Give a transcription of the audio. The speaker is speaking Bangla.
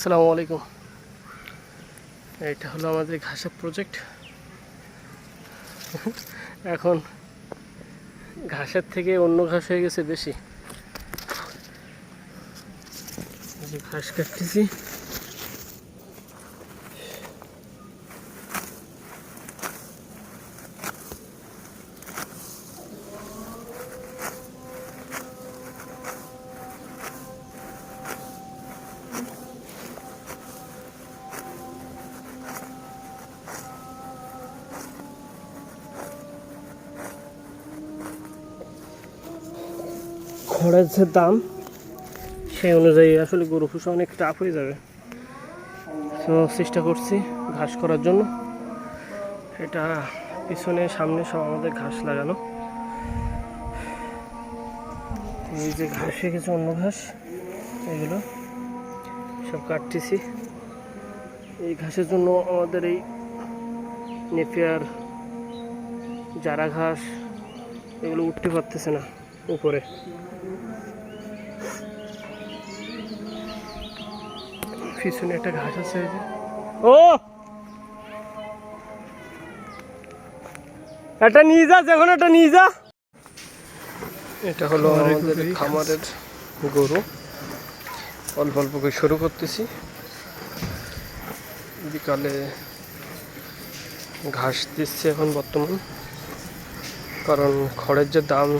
আসসালামু আলাইকুম। এটা হলো আমাদের ঘাসের প্রজেক্ট এখন ঘাসের থেকে অন্য ঘাস হয়ে গেছে বেশি। ঘাস কাটতেছি। খড়ের যে দাম সেই অনুযায়ী আসলে গরু পুষা অনেক টাফ হয়ে যাবে। তো চেষ্টা করছি ঘাস করার জন্য। এটা পিছনে সামনে সব আমাদের ঘাস লাগানো। এই যে ঘাস গেছে অন্য ঘাস, এগুলো সব কাটতেছি। এই ঘাসের জন্য আমাদের এই নেপিয়ার, জারা ঘাস, এগুলো উঠতে পারতেছে না। উপরে। পিছনে একটা ঘাস আছে ও! এটা নিয়ে যা যখন এটা নিয়ে যা। এটা হলো আমাদের খামারের গরু। অল্প অল্প করে শুরু করতেছি। বিকালে ঘাস দিচ্ছে এখন বর্তমান। কারণ খড়ের যে দাম